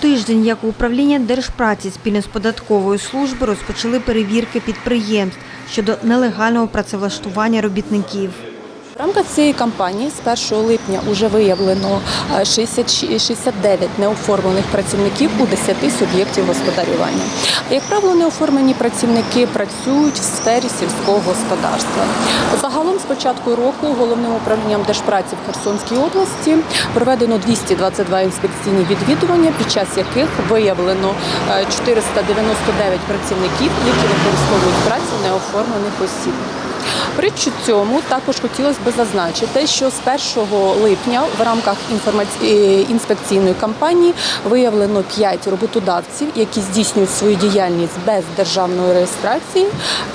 тиждень, як управління Держпраці спільно з податковою службою розпочали перевірки підприємств щодо нелегального працевлаштування робітників. В рамках цієї кампанії з 1 липня вже виявлено е, 60 69 неоформлених працівників у 10 суб'єктів господарювання. Як правило, неоформлені працівники працюють в сфері сільського господарства. З початку року головним управлінням Держпраці в Херсонській області проведено 222 інспекційні відвідування, під час яких виявлено е, 499 працівників, які використовують працю неоформлених осіб. При цьому також хотілося б зазначити, що з 1 липня в рамках е, інспекційної кампанії виявлено 5 роботодавців, які здійснюють свою діяльність без державної реєстрації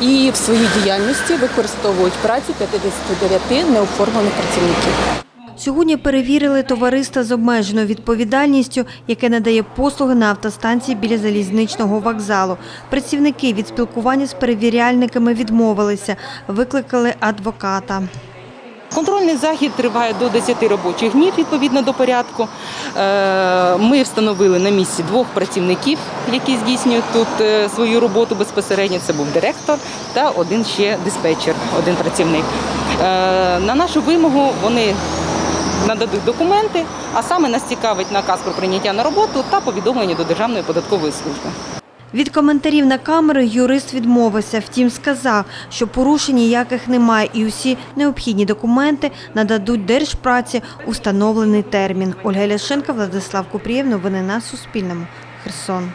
і в своїй діяльності використовують працю 59 неоформлених працівників. Сьогодні перевірили товариство з обмеженою відповідальністю, яке надає послуги на автостанції біля залізничного вокзалу. Працівники від спілкування з перевіряльниками відмовилися, викликали адвоката. Контрольний захід триває до 10 робочих днів відповідно до порядку. Е, Ми встановили на місці двох працівників, які здійснюють тут е, свою роботу безпосередньо. Це був директор та один ще диспетчер, один працівник. Е, На нашу вимогу вони нададуть документи, а саме нас цікавить наказ про прийняття на роботу та повідомлення до Державної податкової служби. Від коментарів на камери юрист відмовився, втім сказав, що порушень ніяких немає і усі необхідні документи нададуть Держпраці у встановлений термін. Ольга Ляшенко, Владислав Купрієв. Новини на Суспільному. Херсон.